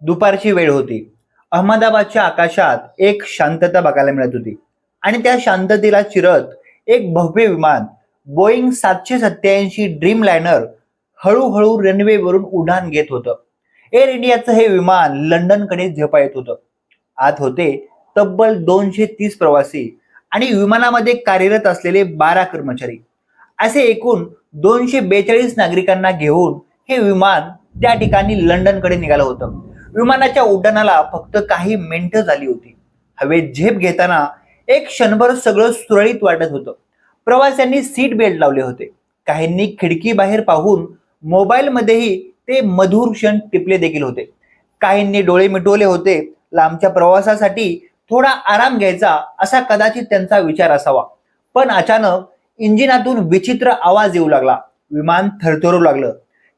दुपारची वेळ होती. अहमदाबादच्या आकाशात एक शांतता बघायला मिळत होती. आणि त्या शांततेला चिरत एक भव्य विमान बोईंग सातशे सत्याऐंशी ड्रीम लायनर हळूहळू रनवेवरून उड्डाण घेत होतं. एअर इंडियाचं हे विमान लंडनकडे झेपा येत होतं. आत होते तब्बल दोनशे तीस प्रवासी आणि विमानामध्ये कार्यरत असलेले बारा कर्मचारी. असे एकूण दोनशे बेचाळीस नागरिकांना घेऊन हे विमान त्या ठिकाणी लंडनकडे निघालं होतं. विमानाच्या उड्डाणाला फक्त काही मिनिटं झाली होती. हवेत झेप घेताना एक क्षणभर सगळं सुरळीत वाटत होतं. प्रवाशांनी सीट बेल्ट लावले होते. काहींनी खिडकी बाहेर पाहून मोबाईलमध्येही ते मधुर क्षण टिपले देखील होते. काहींनी डोळे मिटवले होते. लांबच्या प्रवासासाठी थोडा आराम घ्यायचा असा कदाचित त्यांचा विचार असावा. पण अचानक इंजिनातून विचित्र आवाज येऊ लागला. विमान थरथरू लागलं.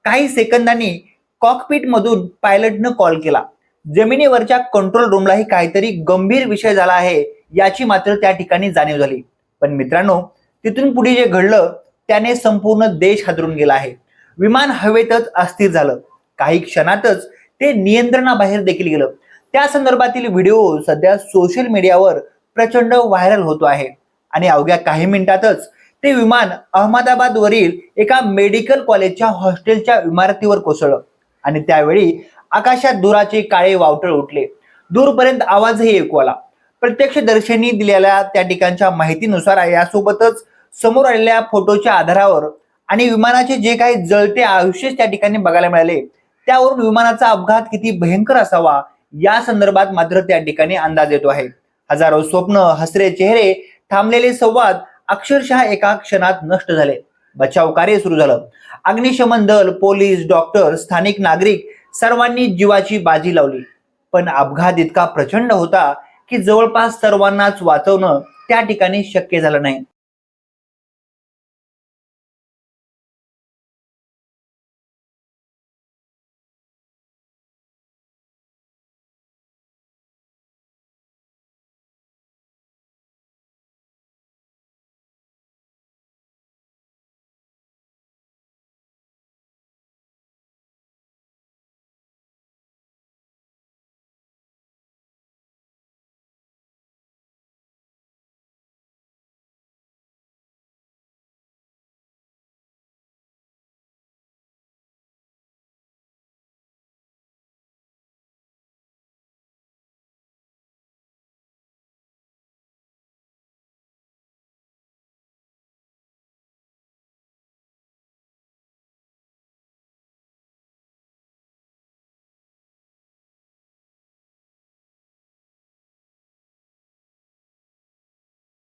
काही सेकंदांनी कॉकपीट मधून पायलटनं कॉल केला. जमिनीवरच्या कंट्रोल रूमलाही काहीतरी गंभीर विषय झाला आहे याची मात्र त्या ठिकाणी जाणीव झाली. पण मित्रांनो तिथून पुढे जे घडलं त्याने संपूर्ण देश हादरून गेला आहे. विमान हवेतच अस्थिर झालं. काही क्षणातच ते नियंत्रणाबाहेर देखील गेलं. त्या संदर्भातील व्हिडिओ सध्या सोशल मीडियावर प्रचंड व्हायरल होतो आहे. आणि अवघ्या काही मिनिटातच ते विमान अहमदाबाद वरील एका मेडिकल कॉलेजच्या हॉस्टेलच्या इमारतीवर कोसळलं. आणि त्यावेळी आकाशात दुराचे काळे वावटळ उठले. दूरपर्यंत आवाजही ऐकू आला. प्रत्यक्षदर्शींनी दिलेल्या त्या ठिकाणच्या माहितीनुसार यासोबतच समोर आलेल्या फोटोच्या आधारावर आणि विमानाचे जे काही जळते आयुष्य त्या ठिकाणी बघायला मिळाले. त्यावरून विमानाचा अपघात किती भयंकर असावा या संदर्भात मात्र त्या ठिकाणी अंदाज येतो आहे. हजारो स्वप्न हसरे चेहरे थांबलेले संवाद अक्षरशः एका क्षणात नष्ट झाले. बचाव कार्य सुरू झालं. अग्निशमन दल पोलीस डॉक्टर स्थानिक नागरिक सर्वांनी जीवाची बाजी लावली. पण अपघात इतका प्रचंड होता की जवळपास सर्वांनाच वाचवणं त्या ठिकाणी शक्य झालं नाही.